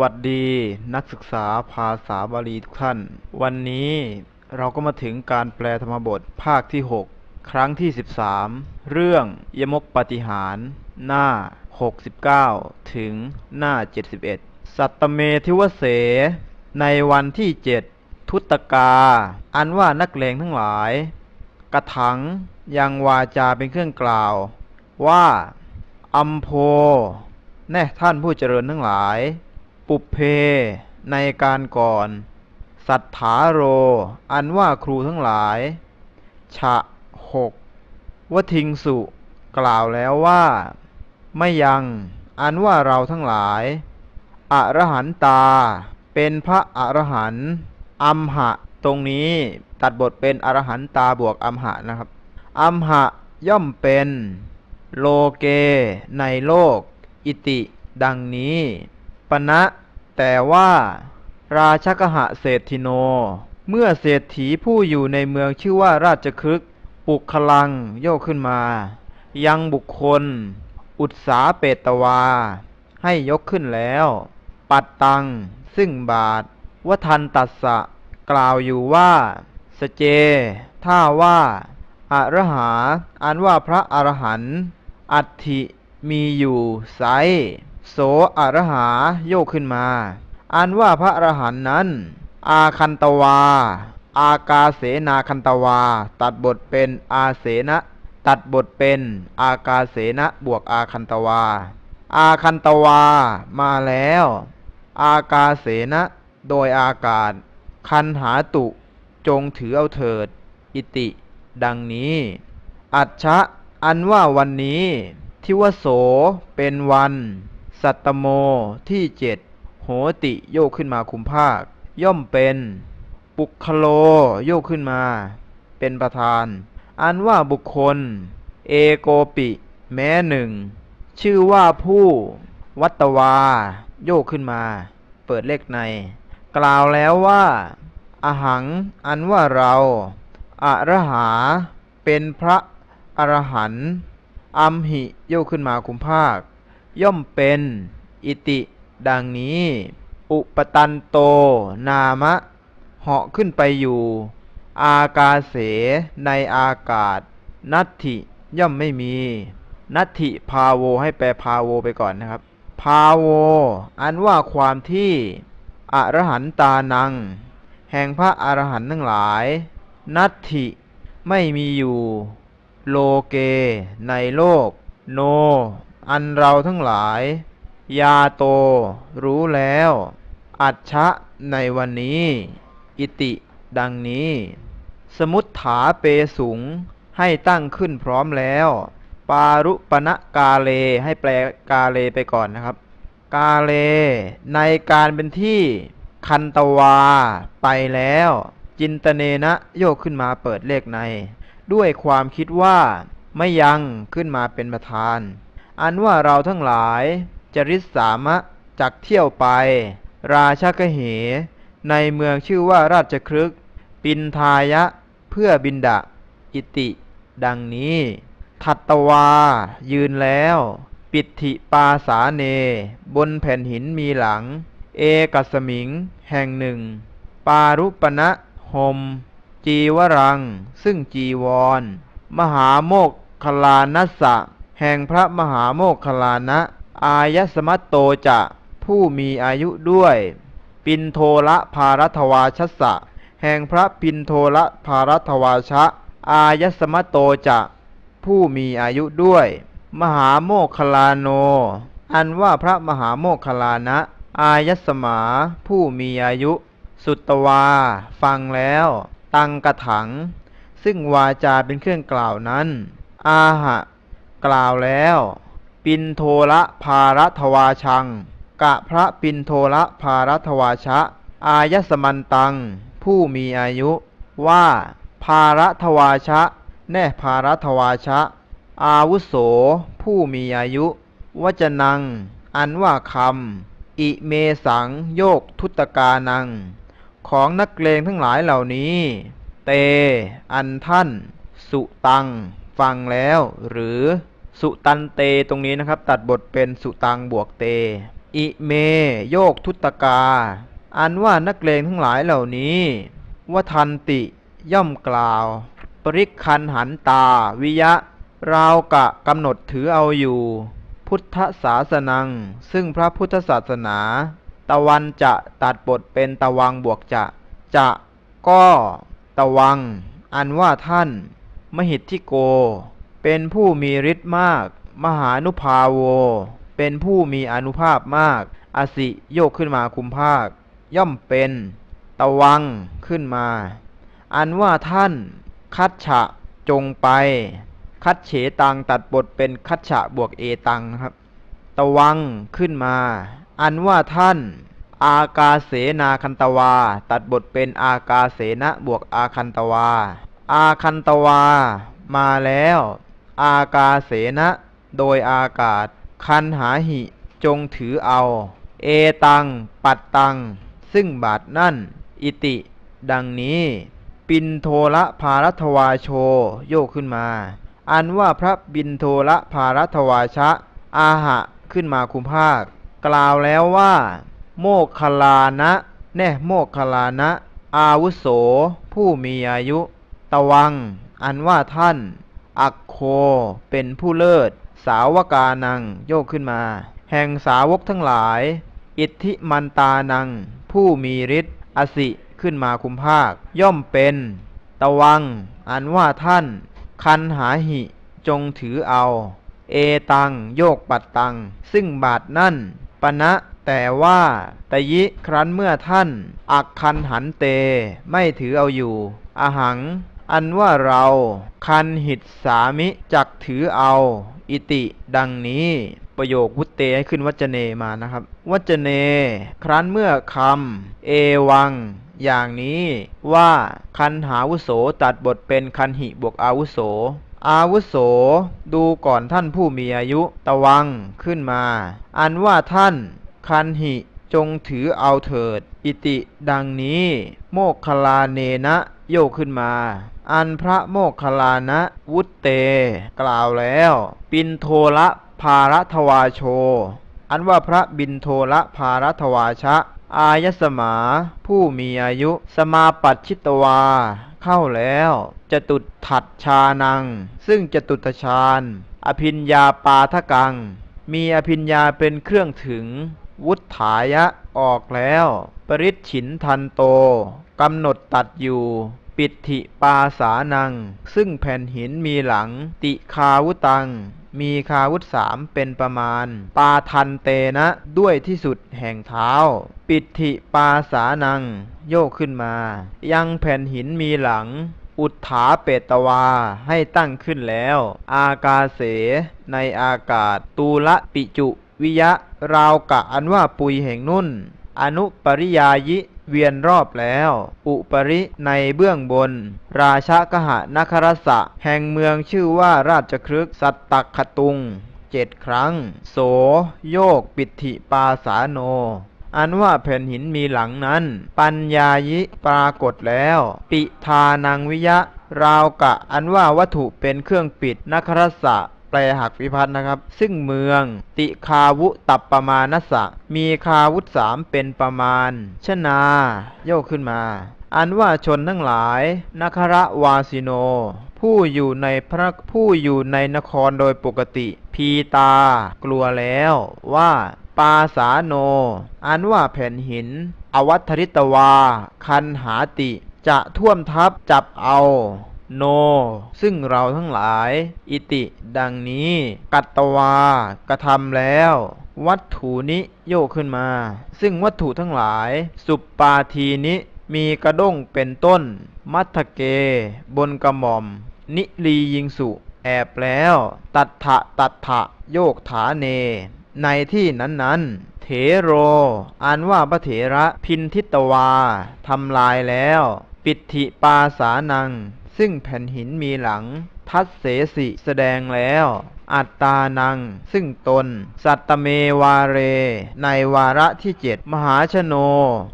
วัสดีนักศึกษาภาษาบาลีทุกท่าน วันนี้เราก็มาถึงการแปลธรรมบทภาคที่ 6 ครั้งที่ 13 เรื่องยมกปาฏิหาร หน้า 69 ถึงหน้า 71 สัตตเมทิวเส ในวันที่ 7 ทุตกา อันว่านักเลงทั้งหลาย กระถังยังวาจาเป็นเครื่องกล่าว ว่าอัมโพแน่ท่านผู้เจริญทั้งหลาย ปุเพในการก่อน สัทธาโร อันว่าครูทั้งหลาย ฉะหกวทิงสุ กล่าวแล้วว่า ไม่ยัง อันว่าเราทั้งหลาย อรหันตา เป็นพระอรหันต์อัมหะ ตรงนี้ตัดบทเป็นอรหันตาบวกอัมหะนะครับ อัมหะย่อมเป็น โลเก ในโลก อิติ ดังนี้ ปณะแต่ว่า ราชกหะเศรษฐิโน เมื่อเศรษฐีผู้อยู่ในเมืองชื่อว่าราชครึกปุกคลังโยกขึ้นมา ยังบุคคล อุตสาเปตวา ให้ยกขึ้นแล้ว ปัดตัง ซึ่งบาทวทันตัสสะ กล่าวอยู่ว่า สเจ ถ้าว่าอรหาอันว่าพระอรหันต์อัตถิมีอยู่ไซ โสอรหาโยกขึ้นมา อันว่าพระอรหันต์นั้น อาคันตวา อากาเสนาคันตวา ตัดบทเป็นอาเสนะตัดบทเป็นอากาเสนะบวกอาคันตวา อาคันตวามาแล้ว อากาเสนะโดยอากาศ คันหาตุจงถือเอาเถิด อิติ ดังนี้ อัจฉะอันว่าวันนี้ทิวโสเป็นวัน สัตตโมที่เจ็ดโหติโยกขึ้นมาคุมภาค ย่อมเป็นปุคโลโยกขึ้นมา เป็นประธาน อันว่าบุคคล เอโกปิ แม้หนึ่ง ชื่อว่าผู้ วัตวา โยกขึ้นมา เปิดเลขใน กล่าวแล้วว่าอาหัง อันว่าเราอระหา เป็นพระอรหันต์อัมหิโยกขึ้นมาคุมภาค ย่อมเป็นอิติดังนี้ อุปตันโตนามะ เหาะขึ้นไปอยู่ อากาเสในอากาศ นัตถิย่อมไม่มี นัตถิพาโวให้แปลพาโวไปก่อนนะครับ พาโว อันว่าความที่อรหันตานัง แห่งพระอรหันต์ทั้งหลาย นัตถิไม่มีอยู่ โลเกในโลก โน อันเราทั้งหลาย ยาโต รู้แล้ว อัจฉะในวันนี้ อิติ ดังนี้ สมุทถาเปสุง ให้ตั้งขึ้นพร้อมแล้ว ปารุปณะกาเลให้แปลกาเลไปก่อนนะครับ กาเล ในการเป็นที่คันตวา ไปแล้ว จินตเนนะโยกขึ้นมาเปิดเลขใน ด้วยความคิดว่าไม่ยังขึ้นมาเป็นประธาน อันว่าเราทั้งหลายจะริษสามะจักเที่ยวไป ราชกเห ในเมืองชื่อว่าราชครึก ปินทายะ เพื่อบินดาอิติ ดังนี้ ทัตตวา ยืนแล้ว ปิติปาสาเน บนแผ่นหินมีหลัง เอกัสมิง แห่งหนึ่ง ปารุปณะหม จีวรัง ซึ่งจีวร มหาโมกคลานัสสะ แห่งพระมหาโมกคลานะ อายสมัตโตจะผู้มีอายุด้วย ปินโทละภารัตวาชัสสะ แห่งพระปินโทละภารัตวาชะ อายสมัตโตจะผู้มีอายุด้วย มหาโมคคลาโน อันว่าพระมหาโมคคลานะ อายสมาผู้มีอายุ สุตวา ฟังแล้ว ตังกระถัง ซึ่งวาจาเป็นเครื่องกล่าวนั้น อาหะ กล่าวแล้ว ปินโทละภารัตวาชัง กะพระปินโทละภารัตวาชะ อายสมันตัง ผู้มีอายุ ว่า ภารัตวาชะ แน่ภารัตวาชะ อาวุโส ผู้มีอายุ วจนัง อันว่าคำอิเมสังโยกทุตกานัง ของนักเลงทั้งหลายเหล่านี้ เต อันท่าน สุตัง ฟังแล้วหรือ สุตันเตตรงนี้นะครับ ตัดบทเป็นสุตังบวกเต อิเม โยกทุตกา อันว่านักเลงทั้งหลายเหล่านี้วทันติย่อมกล่าว ปริคันหันตา วิยะ ราวกะกำหนดถือเอาอยู่ พุทธศาสนัง ซึ่งพระพุทธศาสนา ตะวันจะตัดบทเป็นตะวังบวกจะ จะก็ตะวัง อันว่าท่าน มหิทธิโก เป็นผู้มีฤทธิ์มาก มหานุภาโว เป็นผู้มีอนุภาพมาก อสิโยกขึ้นมาคุมภาค ย่อมเป็น ตะวังขึ้นมา อันว่าท่าน คัดฉะจงไป คัดเฉตังตัดบทเป็นคัดฉะบวกเอตังครับ ตะวังขึ้นมา อันว่าท่าน อากาเสนาคันตวา ตัดบทเป็นอากาเสนะบวกอาคันตวา อาคันตวา มาแล้ว อากาเสนะโดยอากาศ คันหาหิ จงถือเอา เอตัง ปัดตัง ซึ่งบาทนั่น อิติ ดังนี้ ปินโทละภารัตวาโช โยกขึ้นมา อันว่าพระบินโทละภารัตวาชะ อาหะขึ้นมาคุมภาค กล่าวแล้วว่า โมคคลานะ แน่โมคคลานะ อาวุโส ผู้มีอายุ ตวัง อันว่าท่าน อักโค เป็นผู้เลิศ สาวกานัง โยกขึ้นมา แห่งสาวกทั้งหลาย อิทธิมันตานัง ผู้มีฤทธิ์อสิขึ้นมาคุมภาค ย่อมเป็น ตวัง อันว่าท่าน คันหาหิ จงถือเอา เอตัง โยกปัดตัง ซึ่งบาทนั่นปณะแต่ว่าตยิครั้นเมื่อท่าน อักคันหันเต ไม่ถือเอาอยู่ อหัง อันว่าเราคันหิตสามิจักถือเอา อิติดังนี้ประโยควุตเตให้ขึ้นวัจเนมานะครับ วัจเน ครั้นเมื่อคำเอวัง อย่างนี้ว่าคันหาวุโสตัดบทเป็นคันหิบวกอาวุโส อาวุโส ดูก่อนท่านผู้มีอายุตะวังขึ้นมา อันว่าท่านคันหิจงถือเอาเถิด อิติดังนี้ โมคคลาเนนะ โยกขึ้นมา อันพระโมคคลานะวุตเต กล่าวแล้ว ปินโทละภารัทวาโช อันว่าพระบินโทละภารัทวาชะ อายสมา ผู้มีอายุ สมาปัชชิตวา เข้าแล้วจตุถัดชานัง ซึ่งจตุตฌานอภิญญาปาทกัง มีอภิญญาเป็นเครื่องถึง วุฒายะออกแล้ว ปริชฉินทันโตกำหนดตัดอยู่ ปิติปาสานัง ซึ่งแผ่นหินมีหลัง ติคาวุตัง มีคาวุธสามเป็นประมาณ ปาทันเตนะด้วยที่สุดแห่งเท้า ปิติปาสานัง โยกขึ้นมา ยังแผ่นหินมีหลัง อุทธาเปตวาให้ตั้งขึ้นแล้ว อากาเส ในอากาศ ตูละปิจุ วิยะ ราวกะอันว่าปุยแห่งนุ่น อนุปริยายิ เวียนรอบแล้ว อุปริในเบื้องบน ราชกหะนครสะ แห่งเมืองชื่อว่าราชครึกสัตตคตุงเจ็ดครั้ง โสโยกปิติปาสาโน อันว่าแผ่นหินมีหลังนั้น ปัญญายิปรากฏแล้ว ปิทานังวิยะ ราวกะ อันว่าวัตถุเป็นเครื่องปิดนครสะ ลหักวิพัฒน์นะครับ ซึ่งเมือง ติคาวุตับประมาณสะมีคาวุธสามเป็นประมาณ ชนา โยกขึ้นมา อันว่าชนทั้งหลายนครวาสิโน ผู้อยู่ในพระผู้อยู่ในนครโดยปกติ พีตา กลัวแล้วว่าปาสาโน อันว่าแผ่นหิน อวัตริตวา คันหาติ จะท่วมทับจับเอา โน ซึ่งเราทั้งหลาย อิติ ดังนี้ กัตตวากระทำแล้ว วัตถุนิโยกขึ้นมา ซึ่งวัตถุทั้งหลาย สุปปาทีนิมีกระด้งเป็นต้น มัทเก บนกระหม่อม นิลียิงสุ แอบแล้ว ตัทธะตัทธะโยกฐาเน ในที่นั้นๆเถโรอันว่าพระเถระพินทิตวา ทำลายแล้ว ปิติปาสานัง ซึ่งแผ่นหินมีหลัง ทัศเสสิแสดงแล้ว อัตตานัง ซึ่งตน สัตตเมวาเร ในวาระที่เจ็ดมหาชโน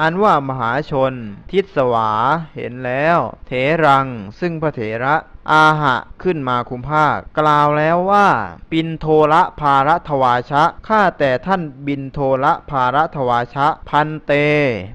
อันว่ามหาชน ทิศวาเห็นแล้ว เถรัง ซึ่งพระเถระ อาหะขึ้นมาคุมภาค กล่าวแล้วว่า ปินโทระภารทวาชะข้าแต่ท่านบินโทระภารทวาชะ พันเต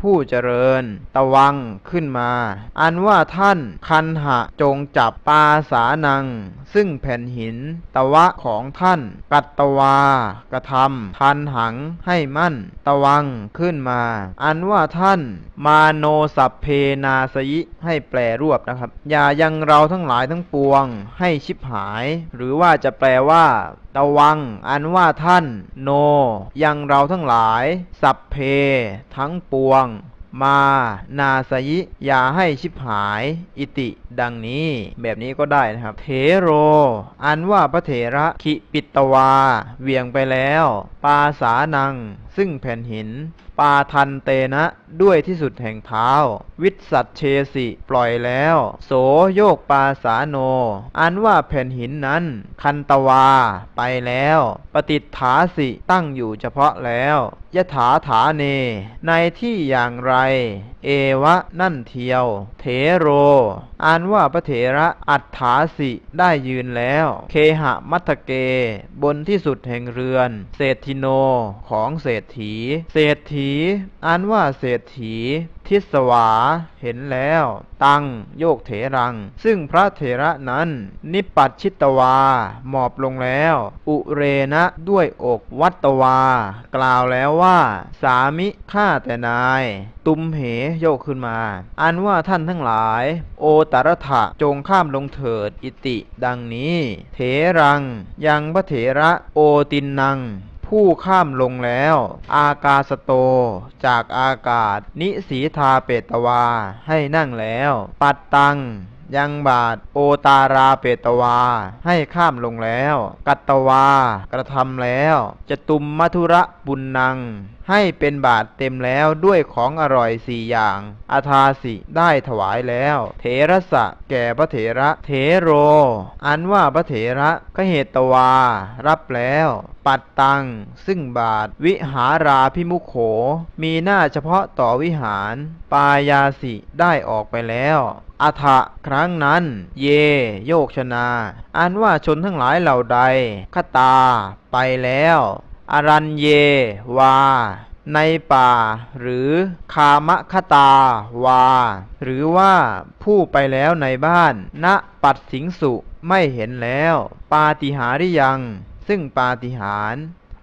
ผู้เจริญตะวังขึ้นมา อันว่าท่านคันหะจงจับปาสานัง ซึ่งแผ่นหินตะวะของท่าน กัตตวากระทำทันหังให้มั่นตะวังขึ้นมา อันว่าท่าน มาโนสัพเพนาสยิให้แปลรวบนะครับ อย่ายังเราทั้งหลายทั้งปวง ให้ชิบหาย หรือว่าจะแปลว่าตะวัง อันว่าท่าน โน ยังเราทั้งหลาย สัพเพ ทั้งปวง มา นาสยิ อย่าให้ชิบหาย อิติ ดังนี้ แบบนี้ก็ได้นะครับ เทโร อันว่าพระเถระ ขิปิตวา เวียงไปแล้ว ปาสานังซึ่งแผ่นหิน ปาทันเตนะ ด้วยที่สุดแห่งเท้า วิสัตเชสิปล่อยแล้ว โสโยกปาสาโน อันว่าแผ่นหินนั้น คันตวา ไปแล้ว ปฏิฐาสิตั้งอยู่เฉพาะแล้วยถาถาเน ในที่อย่างไร เอวะนั่นเทียวเถโร อันว่าพระเถระอัฏฐาสิได้ยืนแล้ว เคหะมัทเก บนที่สุดแห่งเรือน เศรษฐิโนของเศรษฐี เศรษฐี อันว่าเศรษฐี ทิสวา เห็นแล้ว ตังโยกเถรัง ซึ่งพระเถระนั้น นิปัตชิตวา หมอบลงแล้ว อุเรนะด้วยอกวัตตวา กล่าวแล้วว่า สามิข้าแต่นาย ตุมเหโยกขึ้นมา อันว่าท่านทั้งหลาย โอตรถะจงข้ามลงเถิดอิติ ดังนี้ เถรัง ยังพระเถระโอตินนัง ผู้ข้ามลงแล้ว อากาสโต จากอากาศ นิสีทาเปตวาให้นั่งแล้ว ปัดตัง ยังบาท โอตาราเปตวา ให้ข้ามลงแล้ว กัตตวา กระทำแล้วจตุมมัทุระบุญนัง ให้เป็นบาทเต็มแล้วด้วยของอร่อยสี่อย่าง อาทาสิได้ถวายแล้ว เถระสะแก่พระเถระ เถโร อันว่าพระเถระกเหตวา รับแล้ว ปัดตัง ซึ่งบาท วิหาราพิมุขโข มีหน้าเฉพาะต่อวิหาร ปายาสิได้ออกไปแล้ว อัฐะครั้งนั้น เย โยกชนาอันว่าชนทั้งหลายเหล่าใดคตา ไปแล้ว อรันเยวา ในป่า หรือคามคตาวา หรือว่าผู้ไปแล้วในบ้าน ณปัดสิงสุไม่เห็นแล้ว ปาติหาริยัง ซึ่งปาติหาร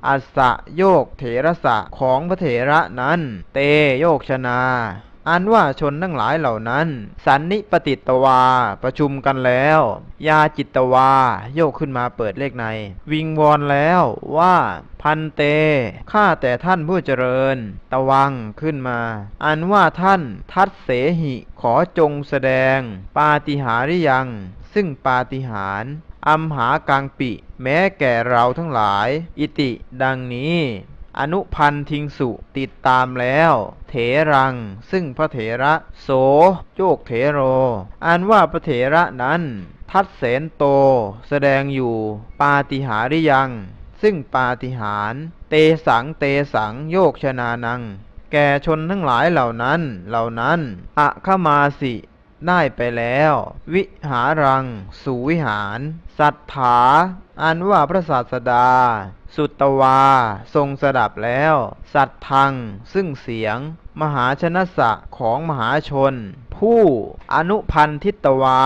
อัสสะโยกเถระสะของพระเถระนั้น เตโยกชนา อันว่าชนทั้งหลายเหล่านั้น สันนิปติตวา ประชุมกันแล้ว ยาจิตตวา โยกขึ้นมาเปิดเลขใน วิงวอนแล้วว่าพันเต ข้าแต่ท่านผู้เจริญ ตวังขึ้นมา อันว่าท่านทัดเสหิ ขอจงแสดง ปาฏิหาริยัง ซึ่งปาฏิหารอัมหากังปิ แม้แก่เราทั้งหลาย อิติดังนี้ อนุพันธ์ทิงสุติดตามแล้ว เถรัง ซึ่งพระเถระโสโยกเถโรอันว่าพระเถระนั้น ทัดเสนโต แสดงอยู่ ปาติหาริยัง ซึ่งปาติหาร เตสังเตสังโยกชนานัง แก่ชนทั้งหลายเหล่านั้นเหล่านั้นอะขมาสิ ได้ไปแล้ว วิหารัง สู่วิหาร สัทธาอันว่าพระศาสดา สุตวา ทรงสดับแล้ว สัตทัง ซึ่งเสียง มหาชนสะของมหาชน ผู้อนุพันธิตวา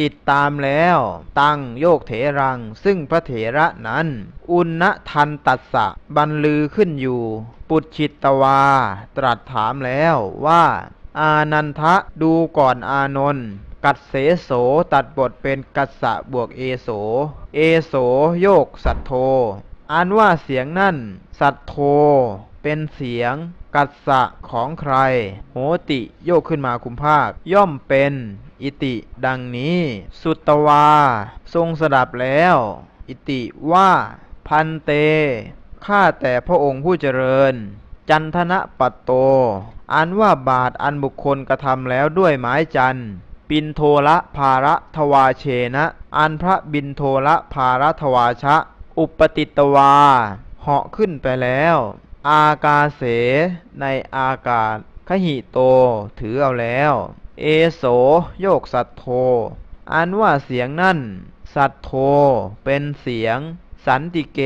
ติดตามแล้ว ตั้งโยกเถรัง ซึ่งพระเถระนั้น อุณทันตัสสะบรรลือขึ้นอยู่ ปุจฉิตตวา ตรัสถามแล้วว่า อานันทะดูก่อนอานนท์กัดเสโสตัดบทเป็นกัสสะบวกเอโส เอโสโยกสัตโทอันว่าเสียงนั่น สัตโท เป็นเสียง กัสสะของใคร โหติโยกขึ้นมาคุมภาค ย่อมเป็น อิติ ดังนี้ สุตวา ทรงสดับแล้ว อิติว่า พันเต ข้าแต่พระองค์ผู้เจริญ จันทนะปัตโต อันว่าบาทอันบุคคลกระทำแล้วด้วยไม้จันปินโทละภาระทวาเชนะ อันพระบินโทละภาระทวาชะ อุปติตวา เหาะขึ้นไปแล้ว อากาเส ในอากาศ ขหิโต ถือเอาแล้ว เอโสโยกสัตโท อันว่าเสียงนั่น สัตโธเป็นเสียง สันติเก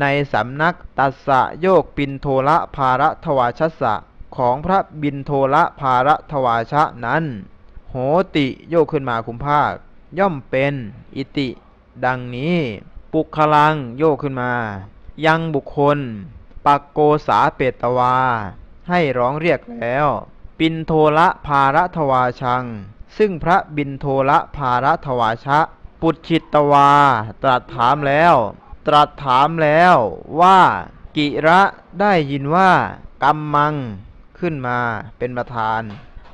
ในสำนักตัสสะโยกปินโทละภาระทวาชสะ ของพระบินโทละภาระทวาชะนั้น โหติโยกขึ้นมาคุมภาค ย่อมเป็นอิติ ดังนี้ ปุคลังโยกขึ้นมา ยังบุคคล ปักโกสาเปตวา ให้ร้องเรียกแล้ว ปินโทละภาระทวาชัง ซึ่งพระบินโทละภาระทวาชะ ปุจฉิตวาตรัสถามแล้ว ตรัสถามแล้วว่า กิระได้ยินว่ากรรมังขึ้นมาเป็นประธาน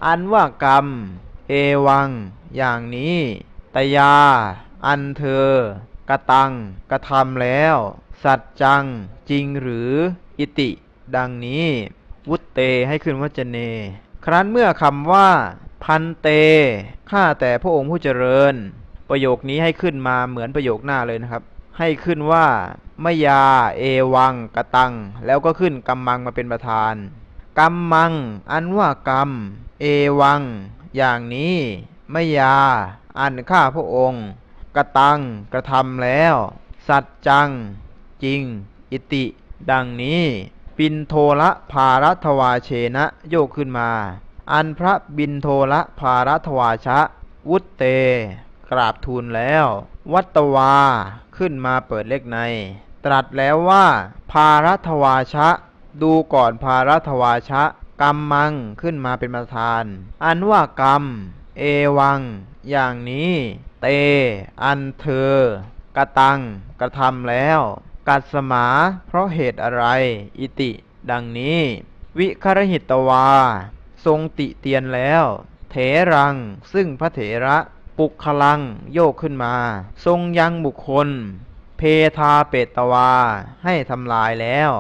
อันว่ากรรม เอวัง อย่างนี้ตยา อันเธอกระตังกระทำแล้ว สัจจังจริงหรืออิติ ดังนี้ วุตเตให้ขึ้นวจเน ครั้นเมื่อคำว่า พันเตข้าแต่พระองค์ผู้เจริญ ประโยคนี้ให้ขึ้นมาเหมือนประโยคหน้าเลยนะครับ ให้ขึ้นว่ามยาเอวังกระตัง แล้วก็ขึ้นกำมังมาเป็นประธานกำมัง อันว่ากรรม เอวัง อย่างนี้มยา อันข้าพระองค์กระตังกระทำแล้ว สัจจัง จริง อิติ ดังนี้ ปินโทละภารัทวาเชนะโยกขึ้นมา อันพระบินโทละภารัทวาชะ วุตเต กราบทูลแล้ว วัตวาขึ้นมาเปิดเลขใน ตรัสแล้วว่า ภารัทวาชะ ดูก่อนภารัทวาชะ กรรมังขึ้นมาเป็นประธาน อันว่ากรรม เอวัง อย่างนี้ เต อันเธอกระตัง กระทำแล้ว กัดสมา เพราะเหตุอะไร อิติ ดังนี้ วิครหิตวา ทรงติเตียนแล้ว เถรัง ซึ่งพระเถระ ปุกคลังโยกขึ้นมา ทรงยังบุคคล เพทาเปตวา ให้ทำลายแล้ว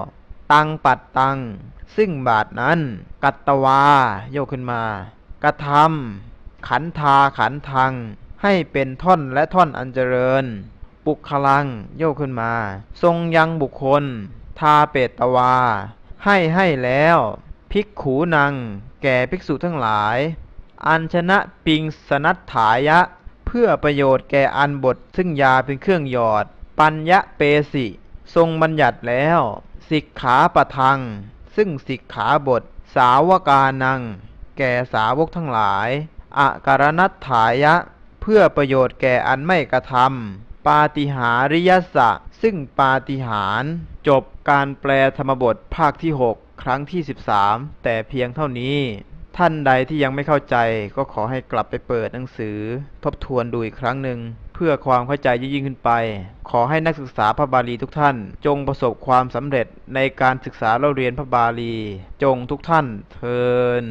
ตังปัดตัง ซึ่งบาทนั้น กัตตวา โยกขึ้นมา กระทำขันธาขันทัง ให้เป็นท่อนและท่อนอันเจริญ ปุกคลังโยกขึ้นมา ทรงยังบุคคล ทาเปตวา ให้ให้แล้ว ภิกขูนัง แก่ภิกษุทั้งหลาย อัญชนะปิงสนัตถายะ เพื่อประโยชน์แก่อันบทซึ่งยาเป็นเครื่องหยอด ปัญญะเปสิ ทรงบัญญัติแล้ว สิกขาปะทัง ซึ่งสิกขาบท สาวกานัง แก่สาวกทั้งหลายอาการนัตถายะ เพื่อประโยชน์แก่อันไม่กระทำปาติหาริยสะ ซึ่งปาติหาร จบการแปลธรรมบทภาคที่ 6 ครั้งที่ 13 แต่เพียงเท่านี้ ท่านใดที่ยังไม่เข้าใจก็ขอให้กลับไปเปิดหนังสือ ทบทวนดูอีกครั้งหนึ่ง เพื่อความเข้าใจยิ่งขึ้นไป ขอให้นักศึกษาพระบาลีทุกท่าน จงประสบความสำเร็จในการศึกษาเราเรียนพระบาลี จงทุกท่านเทิน